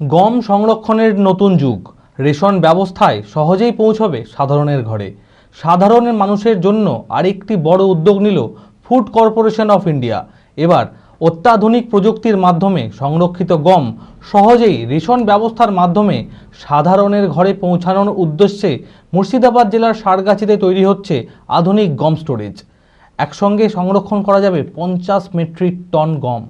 গম সংরক্ষণের নতুন যুগ। রেশন ব্যবস্থায় সহজেই পৌঁছবে সাধারণের ঘরে। সাধারণ মানুষের জন্য আরেকটি বড় উদ্যোগ নিল ফুড কর্পোরেশন অফ ইন্ডিয়া। এবার অত্যাধুনিক প্রযুক্তির মাধ্যমে সংরক্ষিত গম সহজেই রেশন ব্যবস্থার মাধ্যমে সাধারণের ঘরে পৌঁছানোর উদ্দেশ্যে মুর্শিদাবাদ জেলার সারগাছিতে তৈরি হচ্ছে আধুনিক গম স্টোরেজ। একসঙ্গে সংরক্ষণ করা যাবে পঞ্চাশ মেট্রিক টন গম।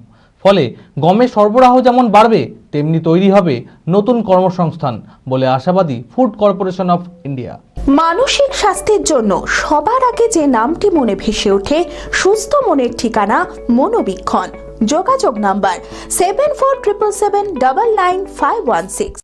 ফলে গমের সরবরাহ যেমন বাড়বে, তেমনি তৈরি হবে নতুন কর্মসংস্থান বলে আশাবাদী ফুড কর্পোরেশন অফ ইন্ডিয়া। মানসিক স্বাস্থ্যের জন্য সবার আগে যে নামটি মনে ভেসে ওঠে, সুস্থ মনের ঠিকানা মনোবীক্ষণ। যোগাযোগ number seven four triple seven double nine five one six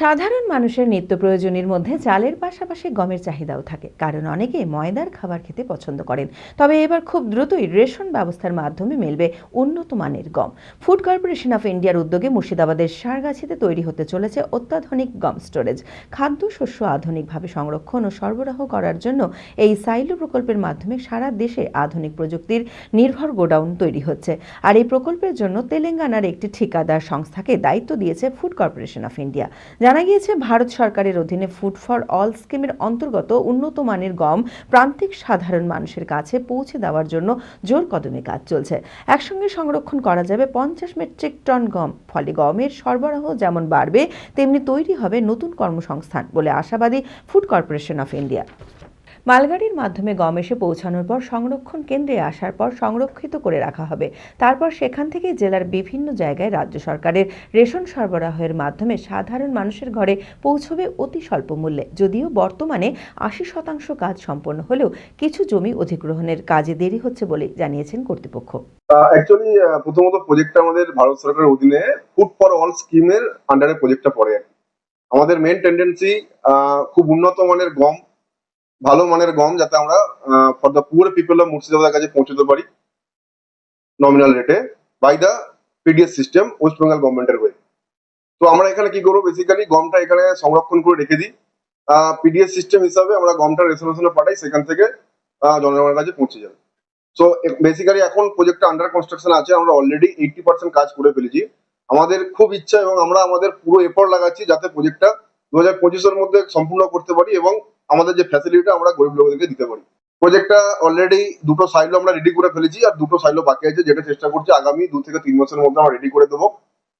সাধারণ মানুষের নিত্য প্রয়োজনের মধ্যে চালের পাশাপাশি গমের চাহিদাও থাকে, কারণ অনেকে ময়দার খাবার খেতে পছন্দ করেন। তবে এবার খুব দ্রুতই রেশন ব্যবস্থার মাধ্যমে মিলবে উন্নত মানের গম। ফুড কর্পোরেশন অফ ইন্ডিয়ার উদ্যোগে মুর্শিদাবাদের সারগাছিতে তৈরি হতে চলেছে অত্যাধুনিক গম স্টোরেজ। খাদ্যশস্য আধুনিকভাবে সংরক্ষণ ও সরবরাহ করার জন্য এই সাইলো প্রকল্পের মাধ্যমে সারা দেশে আধুনিক প্রযুক্তির নির্ভর গোডাউন তৈরি হচ্ছে। আর এই প্রকল্পের জন্য তেলেঙ্গানার একটি ঠিকাদার সংস্থাকে দায়িত্ব দিয়েছে ফুড কর্পোরেশন অফ ইন্ডিয়া। জানা গিয়েছে, ভারত সরকারের অধীনে ফুড ফর অল স্কিমের অন্তর্গত উন্নত মানের গম প্রান্তিক সাধারণ মানুষের কাছে পৌঁছে দেওয়ার জন্য জোর কদমে কাজ চলছে। একসঙ্গে সংরক্ষণ করা যাবে পঞ্চাশ মেট্রিক টন গম। ফলে গমের সরবরাহ যেমন বাড়বে, তেমনি তৈরি হবে নতুন কর্মসংস্থান বলে আশাবাদী ফুড কর্পোরেশন অফ ইন্ডিয়া মালগাড়ির মাধ্যমে গম এসে পৌঁছানোর পর সংরক্ষণ কেন্দ্রে আসার পর সংরক্ষিত করে রাখা হবে। তারপর সেখান থেকে জেলার বিভিন্ন জায়গায় রাজ্য সরকারের রেশন সরবরাহের মাধ্যমে সাধারণ মানুষের ঘরে পৌঁছবে অতি স্বল্প মূল্যে। যদিও বর্তমানে আশি শতাংশ কাজ সম্পন্ন হলেও কিছু জমি অধিগ্রহণের কাজে দেরি হচ্ছে বলে জানিয়েছেন কর্তৃপক্ষ। অ্যাকচুয়ালি প্রথমত প্রজেক্টটা আমাদের ভারত সরকারের অধীনে ফুড ফর অল স্কিমের আন্ডারে প্রজেক্টটা পড়ে। আমাদের মেন টেন্ডেন্সি খুব উন্নত মানের গম ভালো মানের গম যাতে আমরা for the poor people of মুর্শিদাবাদের কাছে পৌঁছতে পারি নমিনাল রেটে by the PDS system West Bengal গভর্নমেন্টের হয়ে তো আমরা এখানে কি করব? বেসিক্যালি গমটা এখানে সংরক্ষণ করে রেখে দিই। পিডিএস সিস্টেম হিসাবে আমরা গমটা রেসলেশনে পাঠাই, সেখান থেকে জনগণের কাছে পৌঁছে যাবে। সো বেসিক্যালি এখন প্রজেক্টটা আন্ডার কনস্ট্রাকশন আছে, আমরা অলরেডি এইটটি পার্সেন্ট কাজ করে ফেলেছি। আমাদের খুব ইচ্ছা এবং আমরা আমাদের পুরো এফোর্ট লাগাচ্ছি যাতে প্রজেক্টটা দু হাজার পঁচিশের মধ্যে সম্পূর্ণ করতে পারি এবং আমাদের যে ফ্যাসিলিটিটা আমরা গরিব লোকদেরকে দিতে পারি। প্রজেক্টটা অলরেডি দুটো সাইলো আমরা রেডি করে ফেলেছি আর দুটো সাইলো বাকি আছে যেটা চেষ্টা করছি আগামী দু থেকে তিন মাসের মধ্যে আমরা রেডি করে দেবো।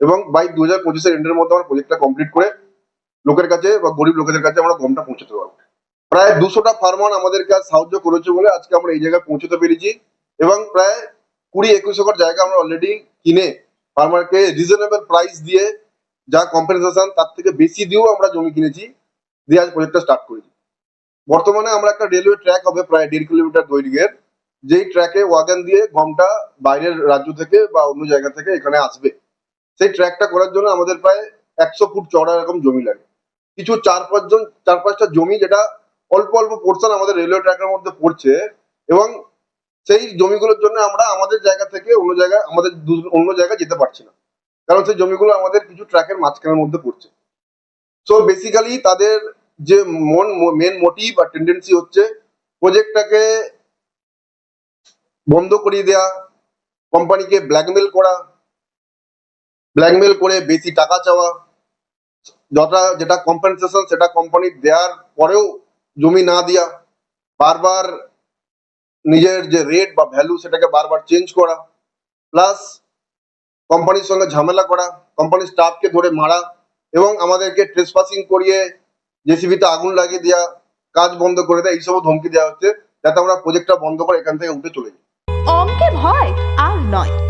এবং বাই দু হাজার পঁচিশের এন্ডের মধ্যে আমরা প্রজেক্টটা কমপ্লিট করে লোকের কাছে বা গরিব লোকেদের কাছে আমরা গমটা পৌঁছতে পারব। প্রায় দুশোটা ফার্মার আমাদেরকে আজ সাহায্য করেছে বলে আজকে আমরা এই জায়গায় পৌঁছতে পেরেছি। এবং প্রায় কুড়ি একুশ একর জায়গা আমরা অলরেডি কিনে ফার্মারকে রিজনেবল প্রাইস দিয়ে যা কম্পেনসেশন তার থেকে বেশি দিয়েও আমরা জমি কিনেছি, দিয়ে আজ প্রজেক্টটা স্টার্ট করেছি। বর্তমানে আমরা একটা রেলওয়ে ট্র্যাক হবে প্রায় দেড় কিলোমিটার দৈর্ঘ্যের। যেই ট্র্যাকে ওয়াগান দিয়ে গমটা বাইরের রাজ্য থেকে বা অন্য জায়গা থেকে এখানে আসবে। সেই ট্র্যাকটা করার জন্য আমাদের প্রায় একশো ফুট চড়া এরকম জমি লাগে। কিছু চার পাঁচজন, চার পাঁচটা জমি যেটা অল্প অল্প পোর্শন আমাদের রেলওয়ে ট্র্যাকের মধ্যে পড়ছে এবং সেই জমিগুলোর জন্য আমরা আমাদের জায়গা থেকে অন্য জায়গায় আমাদের অন্য জায়গায় যেতে পারছি না। কারণ সেই জমিগুলো আমাদের কিছু ট্র্যাকের মাঝখানের মধ্যে পড়ছে। সো বেসিক্যালি তাদের যে মন মেন মোটিভ আর টেন্ডেন্সি হচ্ছে প্রজেক্টটাকে বন্ধ করিয়ে দেয়া কোম্পানিকে ব্ল্যাকমেল করা ব্ল্যাকমেল করে বেশি টাকা চাওয়া যটা যেটা কম্পেনসেশন সেটা কোম্পানি দেওয়ার পরেও জমি না দেয়া, বারবার নিজের যে রেট বা ভ্যালু সেটাকে বারবার চেঞ্জ করা প্লাস কোম্পানির সঙ্গে ঝামেলা করা কোম্পানির স্টাফকে ধরে মারা এবং আমাদেরকে ট্রেসপাসিং করিয়ে জেসিবিতে আগুন লাগিয়ে দেওয়া কাজ বন্ধ করে দেয় এইসব ধমকি দেওয়া হচ্ছে, যাতে আমরা প্রজেক্টটা বন্ধ করে এখান থেকে উঠে চলে যাই। অঙ্কে ভয় আর নয়।